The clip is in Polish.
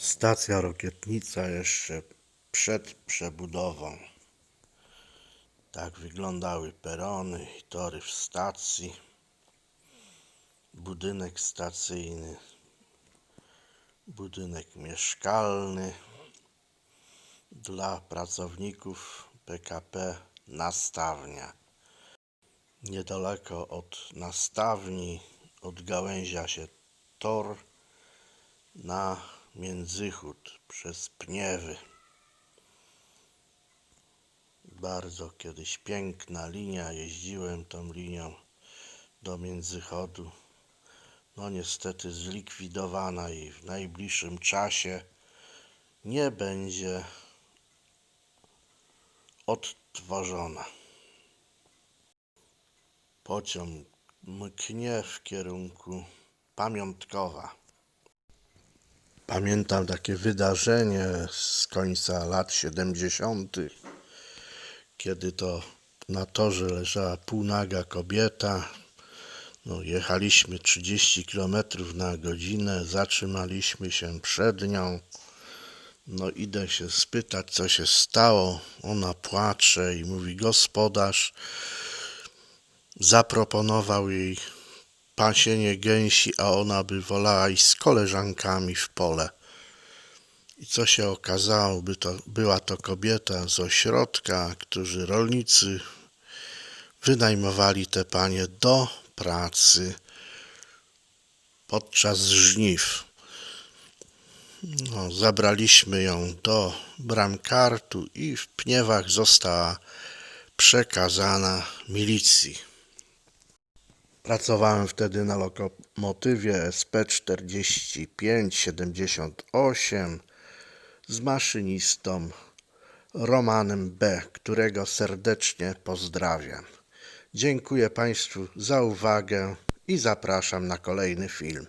Stacja Rokietnica jeszcze przed przebudową. Tak wyglądały perony i tory w stacji. Budynek stacyjny. Budynek mieszkalny dla pracowników PKP Nastawnia. Niedaleko od nastawni odgałęzia się tor na Międzychód przez Pniewy. Bardzo kiedyś piękna linia, jeździłem tą linią do Międzychodu. No niestety zlikwidowana i w najbliższym czasie nie będzie odtworzona. Pociąg mknie w kierunku Pamiątkowa. Pamiętam takie wydarzenie z końca lat 70., kiedy to na torze leżała półnaga kobieta. No, jechaliśmy 30 km na godzinę, zatrzymaliśmy się przed nią. No, idę się spytać, co się stało. Ona płacze i mówi: Gospodarz zaproponował jej pasienie gęsi, a ona by wolała iść z koleżankami w pole. I co się okazało, by to, była to kobieta z ośrodka, którzy rolnicy wynajmowali te panie do pracy podczas żniw. No, zabraliśmy ją do bramkartu i w Pniewach została przekazana milicji. Pracowałem wtedy na lokomotywie SP4578 z maszynistą Romanem B., którego serdecznie pozdrawiam. Dziękuję Państwu za uwagę i zapraszam na kolejny film.